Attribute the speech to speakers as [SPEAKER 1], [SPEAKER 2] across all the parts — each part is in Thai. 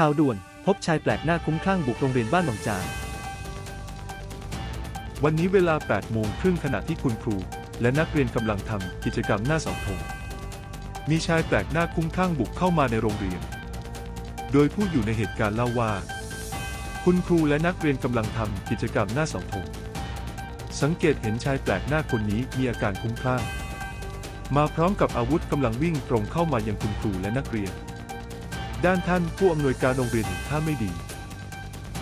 [SPEAKER 1] ข่าวด่วน พบชายแปลกหน้าคุ้มคลั่งบุกโรงเรียนบ้านหนองจาน
[SPEAKER 2] วันนี้เวลา 8 โมงครึ่งขณะที่คุณครู และนักเรียนกำลังทำกิจกรรมหน้าเสาธงมีชายแปลกหน้าคุ้มคลั่งบุกเข้ามาในโรงเรียน โดยผู้อยู่ในเหตุการณ์เล่าว่า คุณครูและนักเรียนกำลังทำกิจกรรมหน้าเสาธงสังเกตเห็นชายแปลกหน้าคนนี้มีอาการคุ้มคลั่ง มาพร้อมกับอาวุธกำลังวิ่งตรงเข้ามายังคุณครูและนักเรียน ด้านท่านผู้อำนวยการโรงเรียนเห็นท่าไม่ดี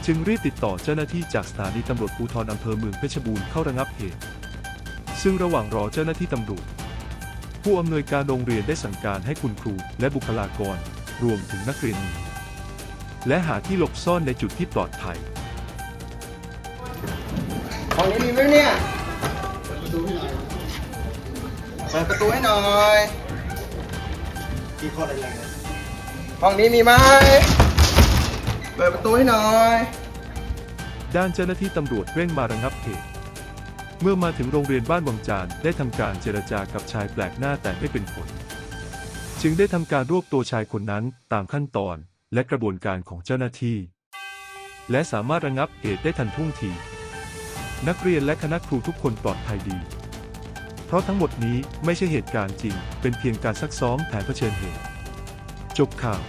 [SPEAKER 2] จึงรีบติดต่อเจ้าหน้าที่จากสถานีตำรวจภูธรอำเภอเมืองเพชรบูรณ์เข้าระงับเหตุ ซึ่งระหว่างรอเจ้าหน้าที่ตำรวจผู้อำนวยการโรงเรียนได้สั่งการให้คุณครูและบุคลากร รวมถึงนักเรียนหนีและหาที่หลบซ่อนในจุดที่ปลอดภัย
[SPEAKER 3] ห้องนี้มีไหมเนี่ยเปิดประตูให้หน่อย
[SPEAKER 4] ที่ข้อแรงๆนะ
[SPEAKER 3] ห้องนี้มีไหมเปิดประตูให้หน่อย
[SPEAKER 2] ด้านเจ้าหน้าที่ตำรวจเร่งมาระงับเหตุ เมื่อมาถึงโรงเรียนบ้านวังจานได้ทำการเจรจากับชายแปลกหน้าแต่ไม่เป็นผล จึงได้ทำการรวบตัวชายคนนั้นตามขั้นตอนและกระบวนการของเจ้าหน้าที่ และสามารถระงับเหตุได้ทันท่วงที นักเรียนและคณะครูทุกคนปลอดภัยดี เพราะทั้งหมดนี้ไม่ใช่เหตุการณ์จริง เป็นเพียงการซักซ้อมแผนเผชิญเหตุ จบข่าว